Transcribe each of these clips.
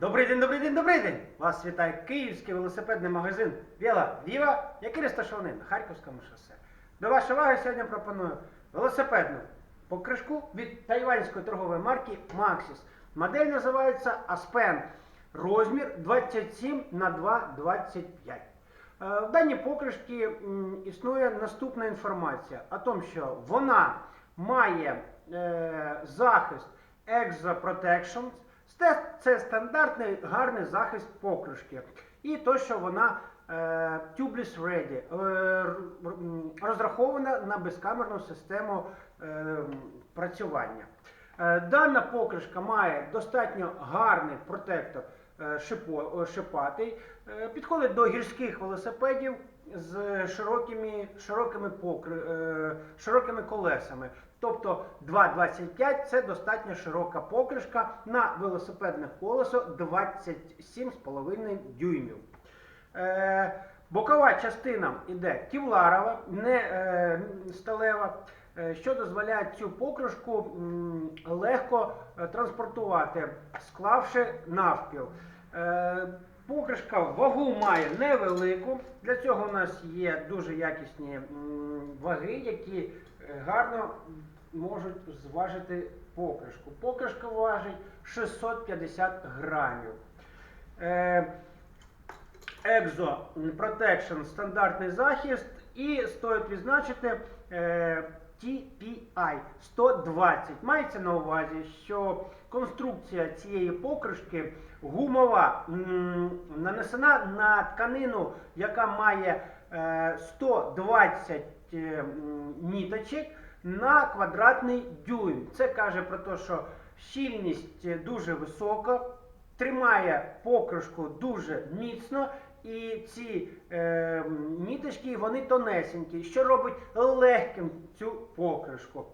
Добрий день, добрий день, добрий день! Вас вітає київський велосипедний магазин Віла Віва, який розташований на Харківському шосе. До вашої уваги сьогодні пропоную велосипедну покришку від тайванської торгової марки Maxis. Модель називається Aspen. Розмір 27 на 2,25. Е, В даній покришці існує наступна інформація о тому, що вона має е, захист Exo Protection. Це, стандартний гарний захист покришки. І то, що вона е, tubeless ready, е, розрахована на безкамерну систему е, працювання. Дана покришка має достатньо гарний протектор шипо- е, шипатий, е, підходить до гірських велосипедів з широкими, широкими, покри, е, широкими колесами. Тобто 2,25 це достатньо широка покришка на велосипедне колесо 27,5 дюймів. Е, бокова частина йде ківларова, не е, сталева, е, що дозволяє цю покришку легко е, транспортувати, склавши навпіл. Е, покришка вагу має невелику. Для цього у нас є дуже якісні ваги, які гарно можуть зважити покришку. Покришка важить 650 грамів. Е, Exo Protection стандартний захист і стоїть відзначити е, TPI 120. Мається на увазі, що конструкція цієї покришки гумова нанесена на тканину, яка має е, 120 е, ніточок на квадратний дюйм. Це каже про те, що щільність е, дуже висока, тримає покришку дуже міцно. І ці е, ніточки вони тонесенькі, що робить легким цю покришку.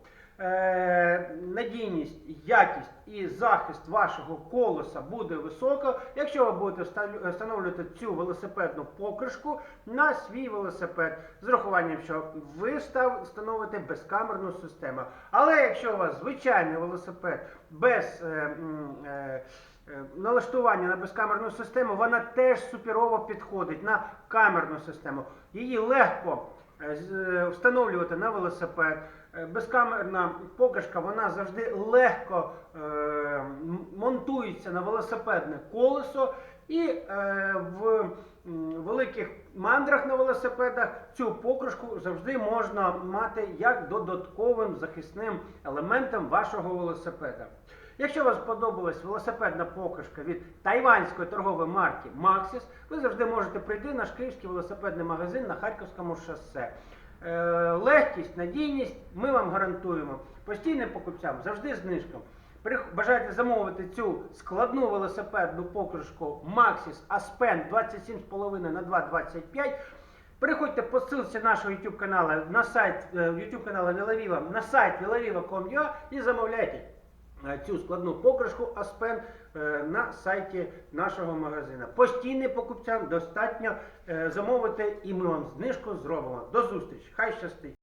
Е, надійність, якість і захист вашого колеса буде висока, якщо ви будете встановлювати цю велосипедну покришку на свій велосипед з урахуванням, що ви став- встановите безкамерну систему. Але якщо у вас звичайний велосипед без е, е, Е, налаштування на безкамерну систему, вона теж суперово підходить на камерну систему. Її легко е, е, встановлювати на велосипед. Е, Безкамерна покишка вона завжди легко е, монтується на велосипедне колесо. І е, в великих мандрах на велосипедах цю покришку завжди можна мати як додатковим захисним елементом вашого велосипеда. Якщо вам сподобалась велосипедна покришка від тайванської торгової марки Maxis, ви завжди можете прийти наш київський велосипедний магазин на Харківському шосе. Е, легкість, надійність ми вам гарантуємо. Постійним покупцям завжди знижкам. Бажаєте замовити цю складну велосипедну покришку Maxis Aspen 27,5 на 2,25. Переходьте по ссылці нашого YouTube каналу на сайт е, YouTube каналу Вілавіва на сайт vilaviva.com.ua і замовляйте е, цю складну покришку Aspen е, на сайті нашого магазину. Постійним покупцям достатньо замовити і ми вам знижку зробимо. До зустрічі! Хай щастить!